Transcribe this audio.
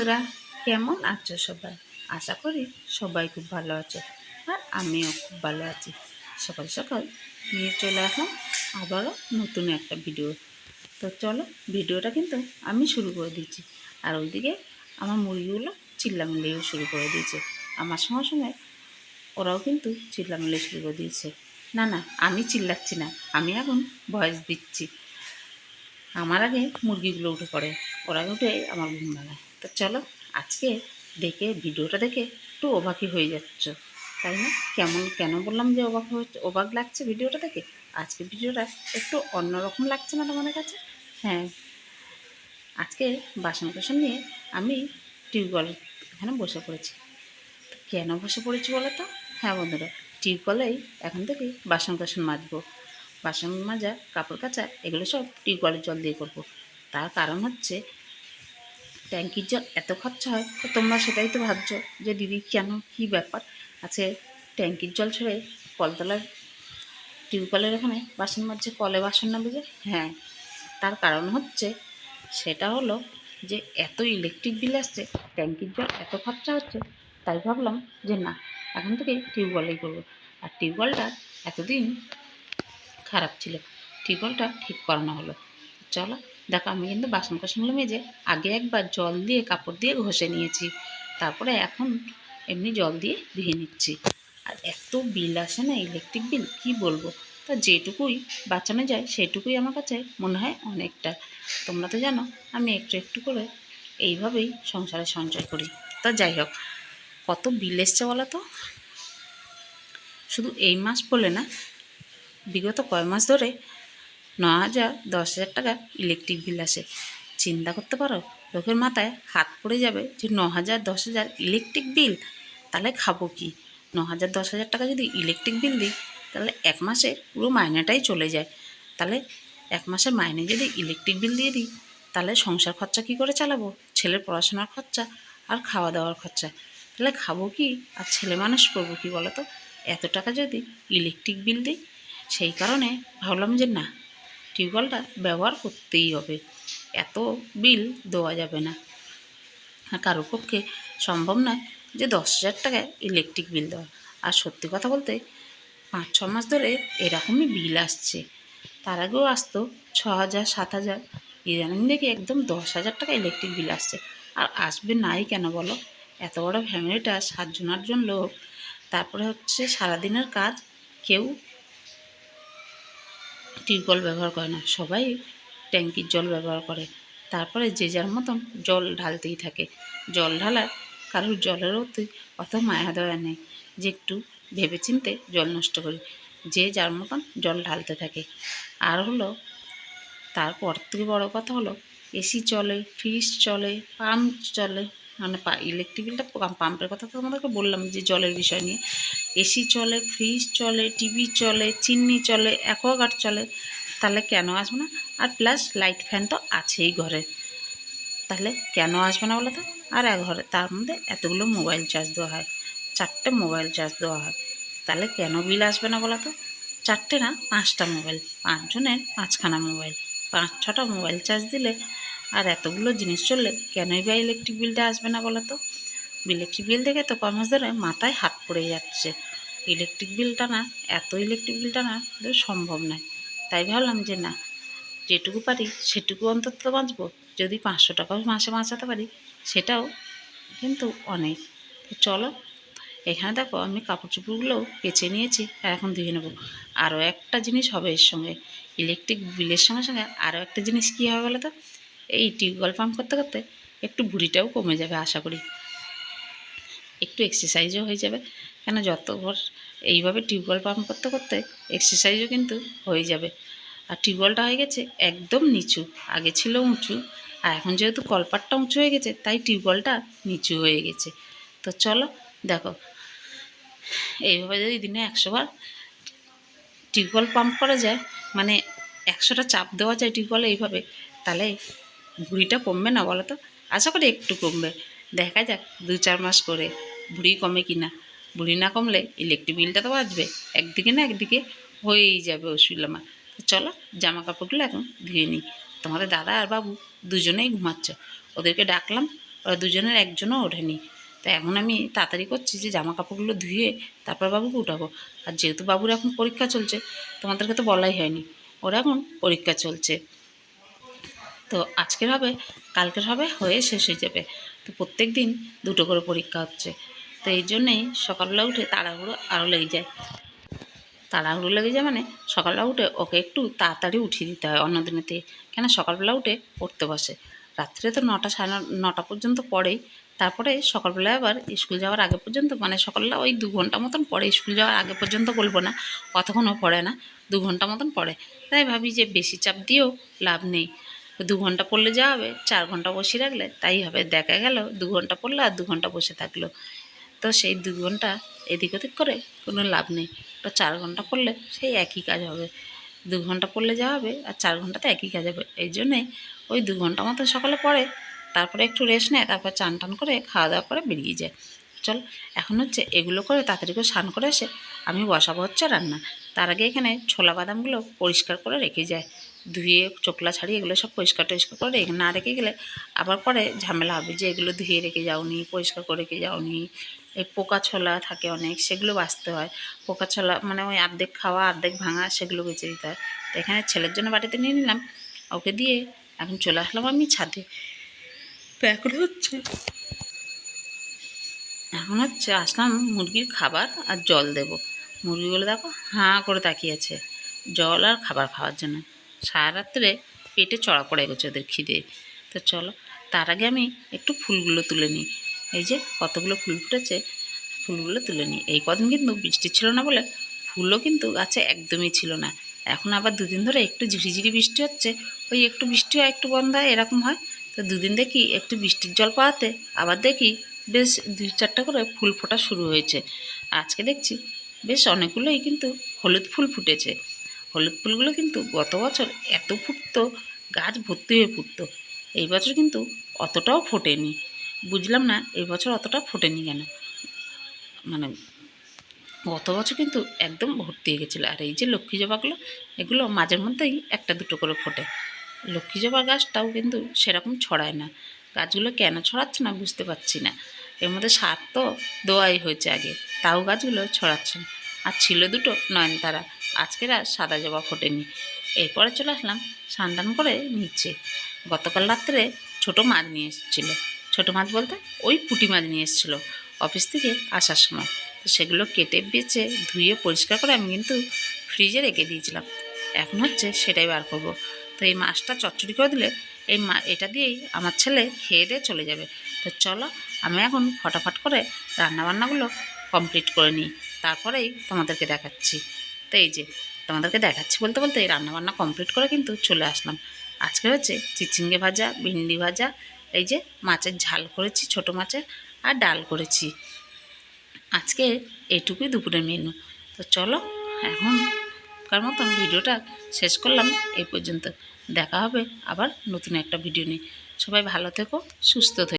বন্ধুরা, কেমন আছো সবাই? আশা করি সবাই খুব ভালো আছে আর আমিও খুব ভালো আছি। সকাল সকাল নিয়ে চলে আসলাম আবারও নতুন একটা ভিডিও তো চলো ভিডিওটা কিন্তু আমি শুরু করে দিচ্ছি। আর ওইদিকে আমার মুরগিগুলো চিল্লামিল্লিও শুরু করে দিয়েছে। আমার সঙ্গে সঙ্গে ওরাও কিন্তু চিল্লামিল্লি শুরু করে দিয়েছে। না না, আমি চিল্লাচ্ছি না, আমি এখন ভয়েস দিচ্ছি। আমার আগে মুরগিগুলো উঠে পড়ে। ওরা উঠে আমার ঘুম ভাঙায় তো চলো, আজকে দেখে, ভিডিওটা দেখে একটু অবাকই হয়ে যাচ্ছ, তাই না? কেমন, কেন বললাম যে অবাক হচ্ছে অবাক লাগছে ভিডিওটা দেখে? আজকে ভিডিওটা একটু অন্যরকম লাগছে না তোমাদের কাছে? হ্যাঁ আজকে বাসন কোসন নিয়ে আমি টিউবওয়েল এখানে বসে পড়েছি। কেন বসে পড়েছি বলো তো? হ্যাঁ বন্ধুরা, টিউবওয়েলেই এখন থেকে বাসন কোসন মাজবো। বাসন মাজা, কাপড় কাচা, এগুলো সব টিউবওয়েলের জল দিয়ে করব। তার কারণ হচ্ছে ট্যাঙ্কির জল এত খরচা হয়, তো তোমরা সেটাই তো ভাবছ যে দিদি কেন? কী ব্যাপার? আছে ট্যাঙ্কির জল ছেড়ে কলতলার টিউবওয়েলের ওখানে বাসন মাজছে, কলে বাসন না বুঝে হ্যাঁ তার কারণ হচ্ছে সেটা হলো যে এত ইলেকট্রিক বিল আসছে ট্যাঙ্কির জল এত খরচা হচ্ছে, তাই ভাবলাম যে না, এখন থেকে টিউবওয়েলেই করব। আর টিউবওয়েলটা এতদিন খারাপ ছিল টিউবওয়েলটা ঠিক করানো হলো। চলো দেখো, আমি কিন্তু বাসন কোসনগুলো মেজে আগে একবার জল দিয়ে কাপড় দিয়ে ঘষে নিয়েছি। তারপরে এখন এমনি জল দিয়ে ধুয়ে নিচ্ছি। আর এত বিল আসে না ইলেকট্রিক বিল কি বলব? তা যেটুকুই বাঁচানো যায়, সেটুকুই আমার কাছে মনে হয় অনেকটা। তোমরা তো জানো, আমি একটু একটু করে এইভাবেই সংসারে সঞ্চয় করি। তা যাই হোক, কত বিল এসছে বলো তো? শুধু এই মাস বলে না, বিগত কয় মাস ধরে ন হাজার দশ হাজার টাকা ইলেকট্রিক বিল আসে। চিন্তা করতে পারো, লোকের মাথায় হাত পড়ে যাবে যে ন হাজার দশ হাজার ইলেকট্রিক বিল তাহলে খাব কি? ন হাজার দশ হাজার টাকা যদি ইলেকট্রিক বিল দিই, তাহলে এক মাসে পুরো মাইনেটাই চলে যায়। তাহলে এক মাসের মাইনে যদি ইলেকট্রিক বিল দিয়ে দিই, তাহলে সংসার খরচা কী করে চালাবো? ছেলের পড়াশোনার খরচা আর খাওয়া দাওয়ার খরচা। তাহলে খাব কি আর ছেলে মানুষ করব কি বলো তো? এত টাকা যদি ইলেকট্রিক বিল দিই, সেই কারণে ভাবলাম যে না টিউবওয়েলটা ব্যবহার করতেই হবে। এত বিল দেওয়া যাবে না। আর কারোর পক্ষে সম্ভব নয় যে দশ হাজার টাকায় ইলেকট্রিক বিল দেওয়া। আর সত্যি কথা বলতে পাঁচ, ছ মাস ধরে এরকমই বিল আসছে। তার আগেও আসতো ছ হাজার, সাত হাজার। ইদানিং দেখি একদম দশ হাজার টাকা ইলেকট্রিক বিল আসছে। আর আসবে নাই কেন বলো? এত বড় ফ্যামিলিটা সাতজন, আটজন লোক। তারপরে হচ্ছে সারাদিনের কাজ কেউ টিউবওয়েল ব্যবহার করে না, সবাই ট্যাঙ্কির জল ব্যবহার করে। তারপরে যে যার মতন জল ঢালতেই থাকে। জল ঢালার কারোর জলের অতি অত মায়া দয়া নেই, যে একটু ভেবেচিন্তে জল নষ্ট করি, যে যার মতন জল ঢালতে থাকে। আর হলো, তারপর থেকে বড় কথা হলো, এসি চলে, ফ্রিজ চলে, পাম্প চলে মানে ইলেকট্রিক বিলটা পাম্পের কথা তো তোমাদেরকে বললাম যে জলের বিষয় নিয়ে। এসি চলে ফ্রিজ চলে টিভি চলে, চিমনি চলে অ্যাকোয়াগার্ড চলে, তাহলে কেন আসবে না? আর প্লাস লাইট ফ্যান তো আছেই ঘরে। তাহলে কেন আসবে না বলো তো? আর এক ঘরে, তার মধ্যে এতগুলো মোবাইল চার্জ দেওয়া হয়, চারটে মোবাইল চার্জ দেওয়া হয়, তাহলে কেন বিল আসবে না বলো তো? চারটে না, পাঁচটা মোবাইল পাঁচজনের পাঁচখানা মোবাইল পাঁচ ছটা মোবাইল চার্জ দিলে আর এতগুলো জিনিস চললে কেনই বা ইলেকট্রিক বিলটা আসবে না বলো তো ইলেকট্রিক বিল দেখে তো কমাস ধরে মাথায় হাত পড়ে যাচ্ছে। ইলেকট্রিক বিলটা না, এত ইলেকট্রিক বিলটা না এটা সম্ভব নয়। তাই ভাবলাম যে না, যেটুকু পারি সেটুকু অন্তত বাঁচবো। যদি পাঁচশো টাকাও মাসে বাঁচাতে পারি, সেটাও কিন্তু অনেক। চলো, এখানে দেখো আমি কাপড় চোপড়গুলোও কেচে নিয়েছি, আর এখন ধুয়ে নেব। আরও একটা জিনিস হবে এর সঙ্গে। ইলেকট্রিক বিলের সঙ্গে সঙ্গে আরও একটা জিনিস কী হবে বলো তো এই টিউবওয়েল পাম্প করতে করতে একটু ভুঁড়িটাও কমে যাবে, আশা করি। একটু এক্সারসাইজও হয়ে যাবে। কেন যতবার এইভাবে টিউবওয়েল পাম্প করতে করতে এক্সারসাইজও কিন্তু হয়ে যাবে। আর টিউবওয়েলটা হয়ে গেছে একদম নিচু, আগে ছিল উঁচু, আর এখন যেহেতু কলপাটটা উঁচু হয়ে গেছে, তাই টিউবওয়েলটা নিচু হয়ে গেছে। তো চলো দেখো, এইভাবে যদি দিনে একশোবার টিউবওয়েল পাম্প করা যায় মানে একশোটা চাপ দেওয়া যায় টিউবওয়েলে এইভাবে, তাহলে ভুঁড়িটা কমবে না বলো তো? আশা করি একটু কমবে। দেখা যাক, দু চার মাস করে ভুঁড়ি কমে কি না ভুঁড়ি না কমলে ইলেকট্রিক বিলটা তো বাঁচবে। একদিকে না একদিকে হয়েই যাবে আমার। তো চলো জামা কাপড়গুলো এখন ধুয়ে নিই। তোমাদের দাদা আর বাবু দুজনেই ঘুমাচ্ছ। ওদেরকে ডাকলাম, ওরা দুজনের একজনও ওঠেনি। তো এখন আমি তাড়াতাড়ি করছি যে জামা কাপড়গুলো ধুয়ে তারপর বাবুকে উঠাবো। আর যেহেতু বাবুর এখন পরীক্ষা চলছে, তোমাদেরকে তো বলাই হয়নি। ওরা এখন পরীক্ষা চলছে। তো আজকের হবে, কালকের হবে, হয়ে শেষ হয়ে যাবে। তো প্রত্যেক দিন দুটো করে পরীক্ষা হচ্ছে। তো এই জন্যেই সকালবেলা উঠে তাড়াহুড়ো আরও লেগে যায়। তাড়াহুড়ো লেগে যায় মানে সকালবেলা উঠে ওকে একটু তাড়াতাড়ি উঠিয়ে দিতে হয় অন্য দিনের থেকে কেন সকালবেলা উঠে পড়তে বসে। রাত্রে তো নটা সাড়ে নটা পর্যন্ত পড়েই। তারপরে সকালবেলা আবার স্কুল যাওয়ার আগে পর্যন্ত মানে সকালবেলা ওই দু ঘণ্টা মতন পড়ে। স্কুল যাওয়ার আগে পর্যন্ত বলব না অতক্ষণও পড়ে না, দু ঘণ্টা মতন পড়ে। তাই ভাবি যে বেশি চাপ দিয়েও লাভ নেই। দু ঘণ্টা পড়লে যা হবে, চার ঘণ্টা বসিয়ে রাখলে তাই হবে। দেখা গেল দু ঘণ্টা পড়লে আর দু ঘণ্টা বসে থাকল। তো সেই দু ঘণ্টা এদিক ওদিক করে কোনো লাভ নেই। তো চার ঘণ্টা পড়লে সেই একই কাজ হবে। দু ঘণ্টা পড়লে যা হবে আর চার ঘন্টাতে একই কাজ হবে। এই জন্যে ওই দু ঘণ্টা মতো সকালে পড়ে, তারপরে একটু রেস্ট নেয়, তারপর চান টান করে খাওয়া দাওয়া করে বেরিয়ে যায়। চল, এখন হচ্ছে এগুলো করে তাড়াতাড়ি করে স্নান করে এসে আমি বসাবো হচ্ছে রান্না। তার আগে এখানে ছোলা বাদামগুলো পরিষ্কার করে রেখে যায়। ধুয়ে চোকলা ছাড়িয়ে এগুলো সব পরিষ্কার টরিষ্কার করে রেখে না রেখে গেলে আবার পরে ঝামেলা হবে যে এগুলো ধুয়ে রেখে যাওনি, পরিষ্কার করে রেখে যাওনি। এই পোকা ছোলা থাকে অনেক, সেগুলো বাঁচতে হয়। পোকা ছোলা মানে ওই অর্ধেক খাওয়া অর্ধেক ভাঙা, সেগুলো বেঁচে দিতে হয়। তো এখানে ছেলের জন্য বাড়িতে নিয়ে নিলাম। ওকে দিয়ে এখন চলে আসলাম আমি ছাদে। তো এখন হচ্ছে এখন হচ্ছে আসলাম মুরগির খাবার আর জল দেব। মুরগিগুলো দেখো হাঁ করে তাকিয়ে আছে। জল আর খাবার খাওয়ার জন্য। সারা রাত্রে পেটে চড়া পড়ে গেছে ওদের খিদে। তো চলো, তার আগে আমি একটু ফুলগুলো তুলে নিই। এই যে কতগুলো ফুল ফুটেছে, ফুলগুলো তুলে নিই। এই কদিন কিন্তু বৃষ্টি ছিল না বলে ফুলও কিন্তু গাছে একদমই ছিল না। এখন আবার দুদিন ধরে একটু ঝিরিঝিরি বৃষ্টি হচ্ছে, ওই একটু বৃষ্টি হয়, একটু বন্ধ হয়, এরকম হয়। তো দুদিন দেখি একটু বৃষ্টির জল পাওয়াতে আবার দেখি বেশ দুই চারটা করে ফুল ফোটা শুরু হয়েছে। আজকে দেখছি বেশ অনেকগুলোই কিন্তু হলুদ ফুল ফুটেছে। হলুদ ফুলগুলো কিন্তু গত বছর এত ফুটতো, গাছ ভর্তি হয়ে ফুটতো। এই বছর কিন্তু অতটাও ফোটেনি। বুঝলাম না এই বছর অতটা ফোটেনি কেন? মানে গত বছর কিন্তু একদম ভর্তি হয়ে গেছিল। আর এই যে লক্ষ্মী জবাগুলো এগুলো মাঝের মধ্যেই একটা দুটো করে ফোটে। লক্ষ্মী জবা গাছটাও কিন্তু সেরকম ছড়ায় না। গাছগুলো কেন ছড়াচ্ছে না বুঝতে পারছি না। এর মধ্যে সার তো দোয়াই হয়েছে আগে, তাও গাছগুলো ছড়াচ্ছে না। আর ছিল দুটো নয়নতারা। আজকের আর সাদা জবা ফোটেনি। এরপরে চলে আসলাম স্নান করে নিচে। গতকাল রাত্রে ছোটো মাছ নিয়ে এসেছিল। ছোটো মাছ বলতে ওই পুঁটি মাছ নিয়ে এসেছিল অফিস থেকে আসার সময়। তো সেগুলো কেটে, বেছে, ধুয়ে, পরিষ্কার করে আমি কিন্তু ফ্রিজে রেখে দিয়েছিলাম। এখন হচ্ছে সেটাই বার করব। তো এই মাছটা চচ্চড়ি করে দিলে এই মা, এটা দিয়েই আমার ছেলে খেয়ে দিয়ে চলে যাবে। তো চলো, আমি এখন ফটাফট করে রান্নাবান্নাগুলো কমপ্লিট করে নিই। তারপরেই তোমাদেরকে দেখাচ্ছি। তো এই যে, তোমাদেরকে দেখাচ্ছি বলতে বলতে এই রান্নাবান্না কমপ্লিট করে কিন্তু চলে আসলাম। আজকে হচ্ছে চিচিঙ্গে ভাজা, ভিন্ডি ভাজা, এই যে মাছের ঝাল করেছি, ছোট মাছের, আর ডাল করেছি। আজকে এইটুকুই দুপুরের মেনু তো চলো এখন কার মতন ভিডিওটা শেষ করলাম এই পর্যন্ত। দেখা হবে আবার নতুন একটা ভিডিও নিয়ে। সবাই ভালো থেকো, সুস্থ থেকো।